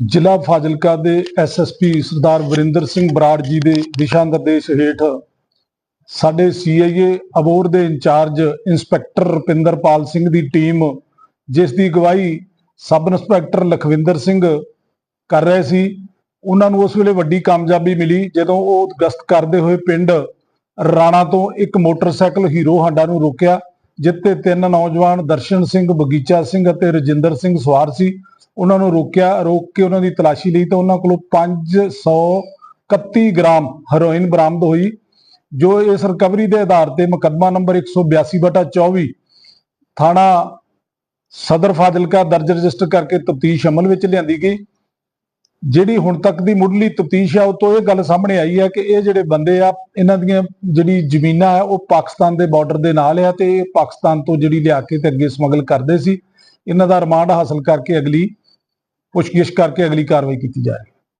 ਜ਼ਿਲ੍ਹਾ ਫਾਜ਼ਿਲਕਾ ਦੇ ਐਸਐਸਪੀ ਸਰਦਾਰ ਵਰਿੰਦਰ ਸਿੰਘ ਬਰਾੜ ਜੀ ਦੇ ਦਿਸ਼ਾ ਨਿਰਦੇਸ਼ ਹੇਠ ਸਾਡੇ ਸੀਆਈਏ ਅਬੋਰ ਦੇ ਇੰਚਾਰਜ ਇੰਸਪੈਕਟਰ ਰੁਪਿੰਦਰਪਾਲ ਸਿੰਘ ਦੀ ਟੀਮ, ਜਿਸ ਦੀ ਅਗਵਾਈ ਸਬ ਇੰਸਪੈਕਟਰ ਲਖਵਿੰਦਰ ਸਿੰਘ ਕਰ ਰਹੇ ਸੀ। ਉਹਨਾਂ ਨੂੰ ਉਸ ਵੇਲੇ ਵੱਡੀ ਕਾਮਯਾਬੀ ਮਿਲੀ ਜਦੋਂ ਉਹ ਗਸ਼ਤ ਕਰਦੇ ਹੋਏ ਪਿੰਡ ਰਾਣਾ ਤੋਂ ਇੱਕ ਮੋਟਰਸਾਈਕਲ ਹੀਰੋ ਹਾਂਡਾ ਨੂੰ ਰੋਕਿਆ ਜਿੱਤੇ ਤਿੰਨ ਨੌਜਵਾਨ ਦਰਸ਼ਨ ਸਿੰਘ, ਬਗੀਚਾ ਸਿੰਘ ਅਤੇ ਰਜਿੰਦਰ ਸਿੰਘ ਸਵਾਰ ਸੀ। ਉਹਨਾਂ ਨੂੰ ਰੋਕਿਆ, ਰੋਕ ਕੇ ਉਹਨਾਂ ਦੀ ਤਲਾਸ਼ੀ ਲਈ ਤਾਂ ਉਹਨਾਂ ਕੋਲੋਂ 531 ਗ੍ਰਾਮ ਹੈਰੋਇਨ ਬਰਾਮਦ ਹੋਈ, ਜੋ ਇਸ ਰਿਕਵਰੀ ਦੇ ਆਧਾਰ ਤੇ ਮੁਕੱਦਮਾ ਨੰਬਰ 182 ਬਟਾ 24 ਥਾਣਾ ਸਦਰ ਫਾਜ਼ਿਲਕਾ ਦਰਜ ਰਜਿਸਟਰ ਕਰਕੇ ਤਫਤੀਸ਼ ਅਮਲ ਵਿੱਚ ਲਿਆਂਦੀ ਗਈ। ਜਿਹੜੀ ਹੁਣ ਤੱਕ ਦੀ ਮੁੱਢਲੀ ਤਫਤੀਸ਼ ਆ, ਉਹ ਤੋਂ ਇਹ ਗੱਲ ਸਾਹਮਣੇ ਆਈ ਹੈ ਕਿ ਇਹ ਜਿਹੜੇ ਬੰਦੇ ਆ, ਇਹਨਾਂ ਦੀਆਂ ਜਿਹੜੀ ਜ਼ਮੀਨਾਂ ਆ, ਉਹ ਪਾਕਿਸਤਾਨ ਦੇ ਬਾਰਡਰ ਦੇ ਨਾਲ ਆ ਤੇ ਇਹ ਪਾਕਿਸਤਾਨ ਤੋਂ ਜਿਹੜੀ ਲਿਆ ਕੇ ਤੇ ਅੱਗੇ ਸਮਗਲ ਕਰਦੇ ਸੀ, ਇਹਨਾਂ ਦਾ ਰਿਮਾਂਡ ਹਾਸਲ ਕਰਕੇ ਅਗਲੀ ਪੁੱਛਗਿੱਛ ਕਰਕੇ ਅਗਲੀ ਕਾਰਵਾਈ ਕੀਤੀ ਜਾ ਰਹੀ